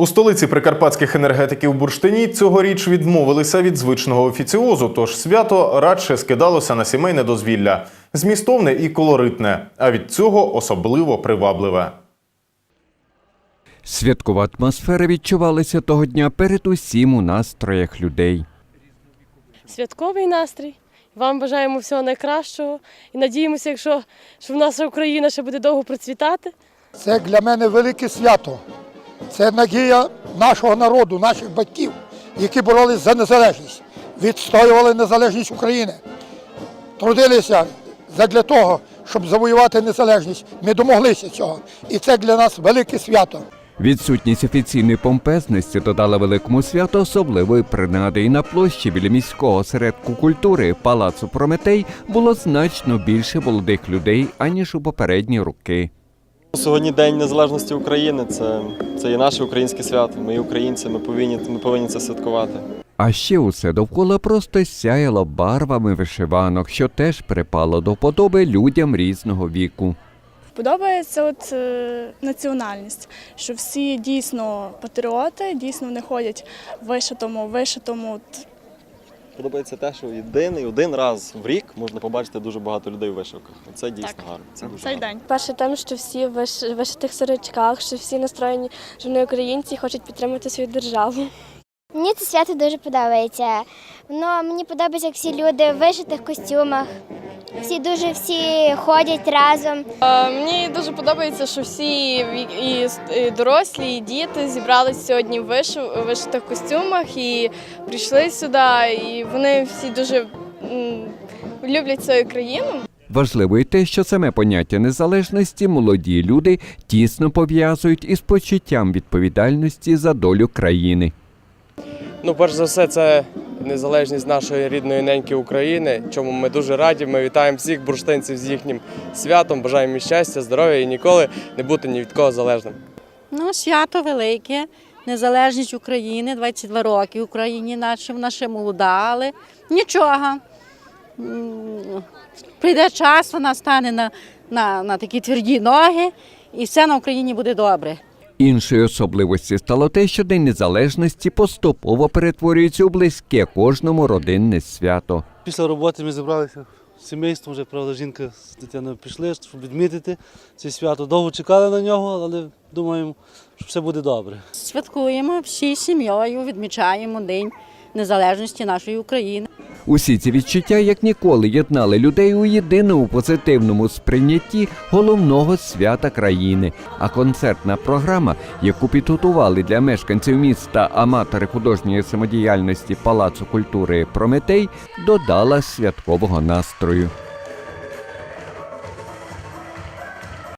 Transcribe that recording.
У столиці прикарпатських енергетиків Бурштині цьогоріч відмовилися від звичного офіціозу, тож свято радше скидалося на сімейне дозвілля, змістовне і колоритне, а від цього особливо привабливе. Святкова атмосфера відчувалася того дня перед усім у настроях людей. святковий настрій. Вам бажаємо всього найкращого і надіємося, якщо що в наша Україна ще буде довго процвітати. Це для мене велике свято. Це надія нашого народу, наших батьків, які боролись за незалежність, відстоювали незалежність України, трудилися задля того, щоб завоювати незалежність. Ми домоглися цього. І це для нас велике свято. Відсутність офіційної помпезності додала великому святу особливої принади, і на площі біля міського осередку культури палацу Прометей було значно більше молодих людей аніж у попередні роки. Сьогодні День Незалежності України. Це, це є наше українське свято. Ми українці, ми повинні, ми повинні це святкувати. А ще усе довкола просто сяяло барвами вишиванок, що теж припало до вподоби людям різного віку. Подобається от е, національність, що всі дійсно патріоти, дійсно вони ходять в вишитому, вишитому. Подобається те, що єдиний один раз в рік можна побачити дуже багато людей у вишивках. Це дійсно Так. гарно. Це дуже Цей гарно. день. Перше тим, що всі в виш- вишитих сорочках, що всі настроєні, що вони українці і хочуть підтримати свою державу. Мені це свято дуже подобається. Воно мені подобається, як всі люди в вишитих костюмах. Всі дуже всі ходять разом. Мені дуже подобається, що всі і дорослі, і діти зібрались сьогодні в вишитих костюмах і прийшли сюди. І вони всі дуже люблять свою країну. Важливо й те, що саме поняття незалежності молоді люди тісно пов'язують із почуттям відповідальності за долю країни. Ну, перш за все, це незалежність нашої рідної неньки України, чому ми дуже раді. Ми вітаємо всіх бурштинців з їхнім святом, бажаємо їм щастя, здоров'я і ніколи не бути ні від кого залежним. Ну, свято велике, незалежність України, 22 роки Україні, наче вона ще молода, нічого. Прийде час, вона стане на, на, на такі тверді ноги, і все на Україні буде добре. Іншою особливості стало те, що День Незалежності поступово перетворюється у близьке кожному родинне свято. Після роботи ми зібралися з сімейством, вже правда, жінка з дитиною пішли, щоб відмітити це свято. Довго чекали на нього, але думаємо, що все буде добре. Святкуємо всі сім'єю, відмічаємо День Незалежності нашої України. Усі ці відчуття як ніколи єднали людей у єдиному позитивному сприйнятті головного свята країни. А концертна програма, яку підготували для мешканців міста аматори художньої самодіяльності Палацу культури Прометей, додала святкового настрою.